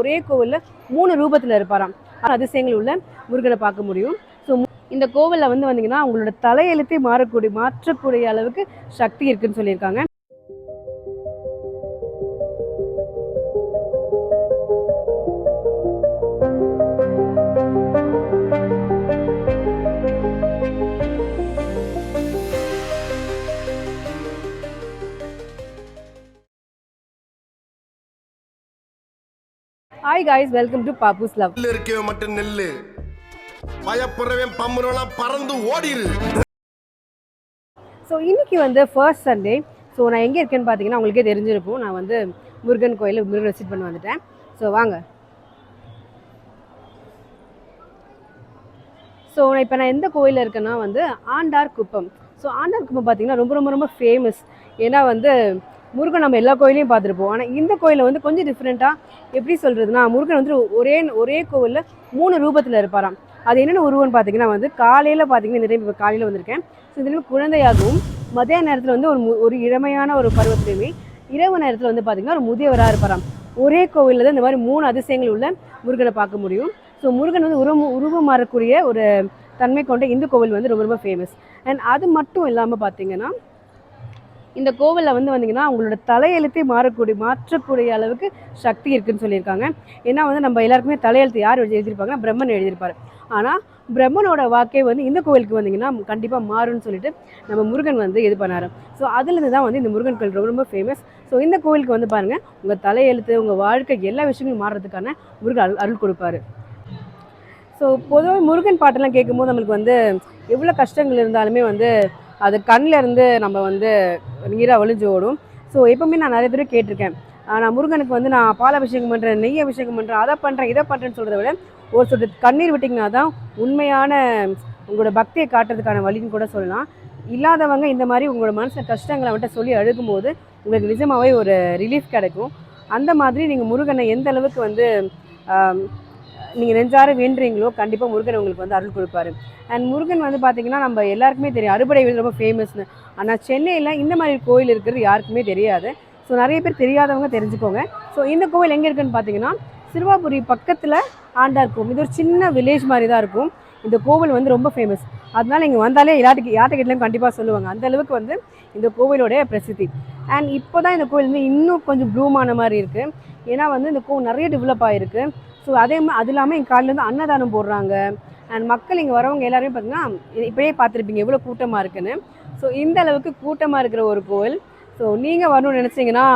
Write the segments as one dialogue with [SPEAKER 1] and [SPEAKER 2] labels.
[SPEAKER 1] ஒரே கோவிலில் மூணு ரூபத்தில் இருப்பாராம். அதிசயங்கள் உள்ள முருகனை பார்க்க முடியும். ஸோ இந்த கோவிலில் வந்து வந்தீங்கன்னா அவங்களோட தலையெழுத்தே மாறக்கூடிய மாற்றக்கூடிய அளவுக்கு சக்தி இருக்குன்னு சொல்லியிருக்காங்க. Hi guys welcome to Pappus love
[SPEAKER 2] நெல்லு இருக்கவன் மட்டும் நெல்லு. பயப்படுறவன் பம்புறவெல்லாம் பறந்து ஓடிரு.
[SPEAKER 1] ஸோ இன்னைக்கு வந்து ஃபர்ஸ்ட் சண்டே ஸோ நான் எங்கே இருக்கேன்னு பார்த்தீங்கன்னா உங்களுக்கே தெரிஞ்சிருக்கும். நான் வந்து முருகன் கோயில் முருகன் விசிட் பண்ண வந்துட்டேன். ஸோ வாங்க. ஸோ நான் இப்போ நான் எந்த கோயிலில் இருக்கேன்னா வந்து ஆண்டார் குப்பம். ஸோ ஆண்டார் குப்பம் பார்த்தீங்கன்னா ரொம்ப ரொம்ப ரொம்ப ஃபேமஸ் ஏன்னா வந்து முருகன் நம்ம எல்லா கோயிலையும் பார்த்துருப்போம். ஆனால் இந்த கோயிலில் வந்து கொஞ்சம் டிஃப்ரெண்ட்டாக எப்படி சொல்கிறதுனா முருகன் வந்து ஒரே ஒரே கோவிலில் மூணு ரூபத்தில் இருப்பாராம். அது என்னென்ன உருவம்னு பார்த்தீங்கன்னா வந்து காலையில் பார்த்தீங்கன்னா நிறைய இப்போ காலையில் வந்திருக்கேன். ஸோ இதுலேயும் குழந்தையாகவும் மதிய நேரத்தில் வந்து ஒரு மு- ஒரு இளமையான ஒரு பருவத்திலையுமே இரவு நேரத்தில் வந்து பார்த்தீங்கன்னா ஒரு முதியவராக இருப்பாராம். ஒரே கோவிலில் தான் இந்த மாதிரி மூணு அதிசயங்கள் உள்ள முருகனை பார்க்க முடியும். ஸோ முருகன் வந்து உருவம் உருவம் மாறக்கூடிய ஒரு தன்மை கொண்ட இந்த கோவில் வந்து ரொம்ப ரொம்ப ஃபேமஸ் அண்ட் அது மட்டும் இல்லாமல் பார்த்தீங்கன்னா இந்த கோவிலில் வந்து வந்தீங்கன்னா அவங்களோட தலையெழுத்தே மாறக்கூடிய மாற்றக்கூடிய அளவுக்கு சக்தி இருக்குன்னு சொல்லியிருக்காங்க. ஏன்னா வந்து நம்ம எல்லாருக்குமே தலையெழுத்து யார் எழுதியிருப்பாங்கன்னா பிரம்மன் எழுதியிருப்பார். ஆனால் பிரம்மனோட வாக்கே வந்து இந்த கோவிலுக்கு வந்தீங்கன்னா கண்டிப்பாக மாறும்னு சொல்லிட்டு நம்ம முருகன் வந்து இது பண்ணாரு. ஸோ அதுலேருந்து தான் வந்து இந்த முருகன் கோயில் ரொம்ப ரொம்ப ஃபேமஸ் ஸோ இந்த கோவிலுக்கு வந்து பாருங்கள் உங்கள் தலையெழுத்து உங்கள் வாழ்க்கை எல்லா விஷயங்களும் மாறுறதுக்கான முருகன் அருள் அருள் கொடுப்பாரு. ஸோ பொதுவாக முருகன் பாட்டெல்லாம் கேட்கும்போது நம்மளுக்கு வந்து எவ்வளோ கஷ்டங்கள் இருந்தாலுமே வந்து அது கண்ணில் இருந்து நம்ம வந்து நீராக வழிஞ்சு ஓடும். ஸோ எப்போவுமே நான் நிறைய தடவை கேட்டிருக்கேன். நான் முருகனுக்கு வந்து நான் பால் அபிஷேகம் பண்ணுறேன் நெய் அபிஷேகம் பண்ணுறேன் அதை பண்ணுறேன் இதை பண்ணுறேன்னு சொல்கிறத விட ஒரு சொட்டு கண்ணீர் விட்டிங்கன்னா தான் உண்மையான உங்களோட பக்தியை காட்டுறதுக்கான வழின்னு கூட சொல்லலாம். இல்லாதவங்க இந்த மாதிரி உங்களோட மனசில் கஷ்டங்களை வந்துட்டு சொல்லி அழுகும்போது உங்களுக்கு நிஜமாகவே ஒரு ரிலீஃப் கிடைக்கும். அந்த மாதிரி நீங்கள் முருகனை எந்த அளவுக்கு வந்து நீங்கள் நெஞ்சார வேண்டுறீங்களோ கண்டிப்பாக முருகன் உங்களுக்கு வந்து அருள் கொடுப்பாரு. அண்ட் முருகன் வந்து பார்த்தீங்கன்னா நம்ம எல்லாருக்குமே தெரியும். அறுபடை வீடு ரொம்ப ஃபேமஸ்னு ஆனால் சென்னையில் இந்த மாதிரி கோயில் இருக்கிறது யாருக்குமே தெரியாது. ஸோ நிறைய பேர் தெரியாதவங்க தெரிஞ்சுக்கோங்க. ஸோ இந்த கோவில் எங்கே இருக்குன்னு பார்த்தீங்கன்னா சிறுவாபுரி பக்கத்தில் ஆண்டார் கோவில். இது ஒரு சின்ன வில்லேஜ் மாதிரி தான் இருக்கும். இந்த கோவில் வந்து ரொம்ப ஃபேமஸ் அதனால் இங்கே வந்தாலே எல்லாத்துக்கு யார்கிட்ட கேட்டாலும் கண்டிப்பாக சொல்லுவாங்க. அந்த அளவுக்கு வந்து இந்த கோவிலோடைய பிரசித்தி. அண்ட் இப்போ தான் இந்த கோவில் வந்து இன்னும் கொஞ்சம் ப்ளூமான மாதிரி இருக்குது ஏன்னா வந்து இந்த கோவில் நிறைய டெவலப் ஆகிருக்கு ஸோ அதே மாதிரி அது இல்லாமல் எங்கள் காலையில் அன்னதானம் போடுறாங்க. அண்ட் மக்கள் இங்கே வரவங்க எல்லாருமே பார்த்தீங்கன்னா இப்படியே பார்த்துருப்பீங்க எவ்வளோ கூட்டமாக இருக்குன்னு. ஸோ இந்த அளவுக்கு கூட்டமாக இருக்கிற ஒரு கோவில். ஸோ நீங்கள் வரணும்னு நினச்சிங்கன்னா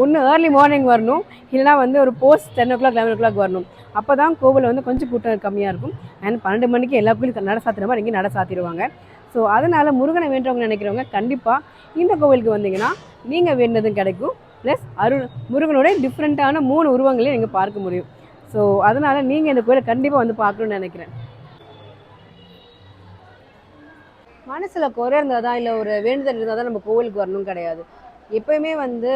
[SPEAKER 1] ஒன்று ஏர்லி மார்னிங் வரணும். இல்லைனா வந்து ஒரு post ten o'clock eleven o'clock வரணும். அப்போ தான் கோவில் வந்து கொஞ்சம் கூட்டம் கம்மியாக இருக்கும். அண்ட் பன்னெண்டு மணிக்கு எல்லா கோயிலும் நட சாத்துற மாதிரி இங்கே நட சாத்திடுவாங்க. ஸோ அதனால் முருகனை வேண்டவங்க நினைக்கிறவங்க கண்டிப்பாக இந்த கோவிலுக்கு வந்தீங்கன்னா நீங்கள் வேண்டதும் கிடைக்கும். ப்ளஸ் அருள் முருகனோட டிஃப்ரெண்ட்டான மூணு உருவங்களையும் நீங்கள் பார்க்க முடியும். ஸோ அதனால் நீங்கள் இந்த கோயிலை கண்டிப்பாக வந்து பார்க்கணுன்னு நினைக்கிறேன். மனசில் குறை இருந்தால் தான் இல்லை ஒரு வேண்டுதல் இருந்தால் தான் நம்ம கோவிலுக்கு வரணும் கிடையாது. எப்போயுமே வந்து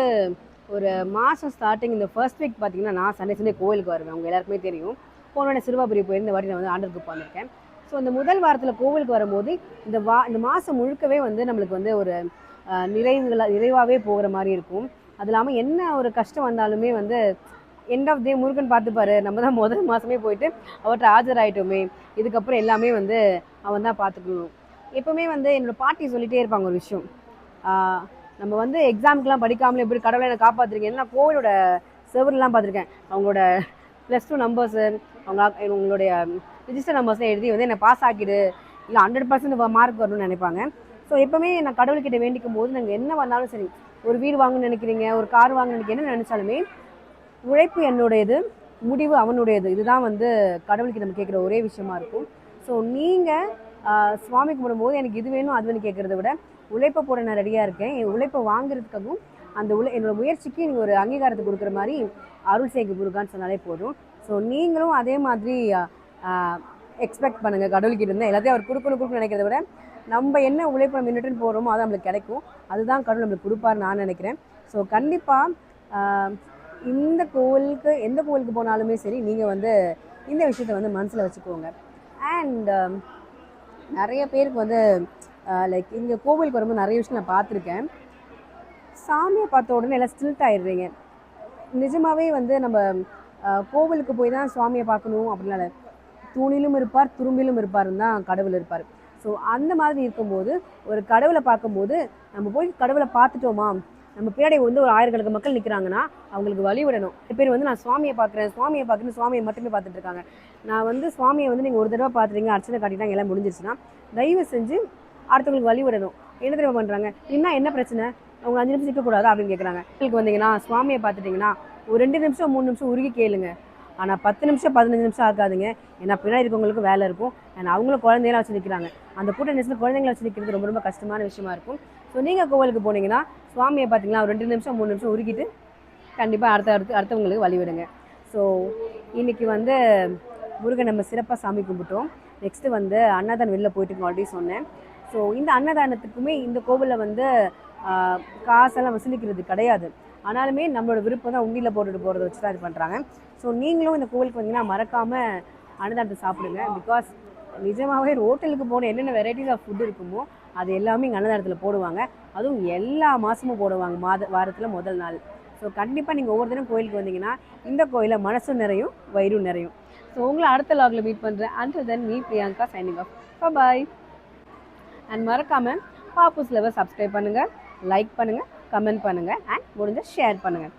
[SPEAKER 1] ஒரு மாதம் ஸ்டார்டிங் இந்த ஃபர்ஸ்ட் வீக் பார்த்திங்கன்னா நான் சண்டே சண்டே கோவிலுக்கு வருவேன். அவங்க எல்லாருக்குமே தெரியும். போனோட சிறுவாபுரி போயிருந்த வாட்டி நான் வந்து ஆண்டருக்கு உட்காந்துருக்கேன் ஸோ இந்த முதல் வாரத்தில் கோவிலுக்கு வரும்போது இந்த வா இந்த மாதம் முழுக்கவே வந்து நம்மளுக்கு வந்து ஒரு நிறைவுகளாக நிறைவாகவே போகிற மாதிரி இருக்கும். அது இல்லாமல் என்ன ஒரு கஷ்டம் வந்தாலுமே வந்து எண்ட் ஆஃப் டே முருகன் பார்த்துப்பாரு நம்ம தான் முதல் மாதமே போயிட்டு அவர்கிட்ட ஆஜராயிட்டோமே. இதுக்கப்புறம் எல்லாமே வந்து அவன் தான் பார்த்துக்கணும். எப்போவுமே வந்து என்னோட பாட்டி சொல்லிகிட்டே இருப்பாங்க ஒரு விஷயம். நம்ம வந்து எக்ஸாமுக்குலாம் படிக்காமலே எப்படி கடவுளை என்னை காப்பாற்றுறீங்க ஏன்னா கோவிலோட செவர்லாம் பார்த்துருக்கேன். அவங்களோட ப்ளஸ் டூ நம்பர்ஸு அவங்க உங்களுடைய ரிஜிஸ்டர் நம்பர்ஸ்லாம் எழுதி வந்து என்னை பாஸ் ஆக்கிடு. இல்லை ஹண்ட்ரட் பர்சன்ட் மார்க் வரணும்னு நினைப்பாங்க. ஸோ எப்போவுமே நான் கடவுள்கிட்ட வேண்டிக்கும் போது நாங்கள் என்ன வந்தாலும் சரி ஒரு வீடு வாங்கணும்னு நினைக்கிறீங்க ஒரு கார் வாங்கணும்னு நினைக்கிறீங்க என்ன நினச்சாலுமே உழைப்பு என்னுடையது முடிவு அவனுடையது. இதுதான் வந்து கடவுளுக்கு நம்ம கேட்குற ஒரே விஷயமா இருக்கும். ஸோ நீங்கள் சுவாமி கும்பிடும்போது எனக்கு இது வேணும் அது வேணும் கேட்குறத விட உழைப்பை போட நான் ரெடியாக இருக்கேன். என் உழைப்பை வாங்குறதுக்காகவும் அந்த உழை என்னோட முயற்சிக்கு நீங்கள் ஒரு அங்கீகாரத்தை கொடுக்குற மாதிரி அருள் சேகர் முருகான்னு சொன்னாலே போதும். ஸோ நீங்களும் அதே மாதிரி எக்ஸ்பெக்ட் பண்ணுங்கள் கடவுள்கிட்ட இருந்தால் எல்லாத்தையும் அவர் கொடுக்கணும் கொடுக்கணும் நினைக்கிறத விட நம்ம என்ன உழைப்பு நம்ம நின்றுட்டு போகிறோமோ அது நம்மளுக்கு கிடைக்கும். அதுதான் கடவுள் நம்மளுக்கு கொடுப்பார் நான் நினைக்கிறேன். ஸோ கண்டிப்பாக இந்த கோவிலுக்கு எந்த கோவிலுக்கு போனாலுமே சரி நீங்கள் வந்து இந்த விஷயத்தை வந்து மனசில் வச்சுக்கோங்க. அண்ட் um, நிறைய பேருக்கு வந்து லைக் இங்கே கோவிலுக்கு வரும்போது நிறைய விஷயம் நான் பார்த்துருக்கேன். சாமியை பார்த்த உடனே எல்லாம் ஸ்டில்ட் ஆயிடுறீங்க. நிஜமாகவே வந்து நம்ம கோவிலுக்கு போய் தான் சுவாமியை பார்க்கணும் அப்படின்னால தூணிலும் இருப்பார் துரும்பிலும் இருப்பாருன்னு தான் கடவுள் இருப்பார். ஸோ அந்த மாதிரி இருக்கும்போது ஒரு கடவுளை பார்க்கும்போது நம்ம போய் கடவுளை பார்த்துட்டோமா? நம்ம பின்னாடி வந்து ஒரு ஆயிரக்கணக்கு மக்கள் நிற்கிறாங்கன்னா அவங்களுக்கு வழி விடணும். சில பேர் வந்து நான் சுவாமியை பார்க்குறேன் சுவாமியை பார்க்குறேன்னு சுவாமியை மட்டுமே பார்த்துட்டு இருக்காங்க நான் வந்து சுவாமியை வந்து நீங்கள் ஒரு தடவை பார்த்துட்டீங்க அர்ச்சனை காட்டிட்டாங்க எல்லாம் முடிஞ்சிருச்சுன்னா தயவு செஞ்சு அடுத்தவங்களுக்கு வழி விடணும். என்ன தெரியுமா பண்ணுறாங்க என்ன என்ன பிரச்சனை? அவங்க அஞ்சு நிமிஷம் நிற்கக்கூடாது அப்படின்னு கேட்குறாங்க உங்களுக்கு வந்தீங்கன்னா சுவாமியை பார்த்துட்டிங்கன்னா ஒரு ரெண்டு நிமிஷம் மூணு நிமிஷம் உருகி கேளுங்க. ஆனால் பத்து நிமிஷம் பதினஞ்சு நிமிஷம் ஆகாதுங்க. ஏன்னா பின்னாடி இருக்கவங்களுக்கு வேலை இருக்கும். ஏன்னா அவங்களும் குழந்தையெல்லாம் வச்சு நிற்கிறாங்க அந்த கூட்ட நேரத்தில் குழந்தைங்களை வச்சு நிற்கிறது ரொம்ப ரொம்ப கஷ்டமான விஷயமா இருக்கும். ஸோ நீங்கள் கோவிலுக்கு போனீங்கன்னா சுவாமியை பார்த்தீங்கன்னா ஒரு ரெண்டு நிமிஷம் மூணு நிமிஷம் உருகிட்டு கண்டிப்பாக அடுத்த அடுத்து அடுத்தவங்களுக்கு வழிவிடுங்க ஸோ இன்றைக்கி வந்து முருகன் நம்ம சிறப்பாக சாமி கும்பிட்டோம். நெக்ஸ்ட்டு வந்து அன்னதானம் வெளில போயிட்டு ஆல்ரெடி சொன்னேன். ஸோ இந்த அன்னதானத்துக்குமே இந்த கோவிலில் வந்து காசெல்லாம் வசூலிக்கிறது கிடையாது. ஆனாலுமே நம்மளோட விருப்பம் தான் உண்டியில் போட்டுட்டு போகிறத வச்சு தான் இது பண்ணுறாங்க ஸோ நீங்களும் இந்த கோவிலுக்கு வந்தீங்கன்னா மறக்காமல் அன்னதானத்தை சாப்பிடுங்க. பிகாஸ் நிஜமாகவே ஹோட்டலுக்கு போன என்னென்ன வெரைட்டிஸ் ஆஃப் ஃபுட் இருக்குமோ அது எல்லாமே இங்கே அன்னதானத்தில் போடுவாங்க. அதுவும் எல்லா மாதமும் போடுவாங்க மாத வாரத்தில் முதல் நாள். ஸோ கண்டிப்பாக நீங்கள் ஒவ்வொரு தினம் கோயிலுக்கு வந்தீங்கன்னா இந்த கோயிலில் மனசும் நிறையும் வயிறும் நிறையும். ஸோ உங்களை அடுத்த லாகில் மீட் பண்ணுறேன் and then me Priyanka signing off bye and மறக்காமல் பாப்பூஸ் லெவல் சப்ஸ்கிரைப் பண்ணுங்கள் லைக் பண்ணுங்கள் கமெண்ட் பண்ணுங்கள் அண்ட் முடிஞ்ச ஷேர் பண்ணுங்கள்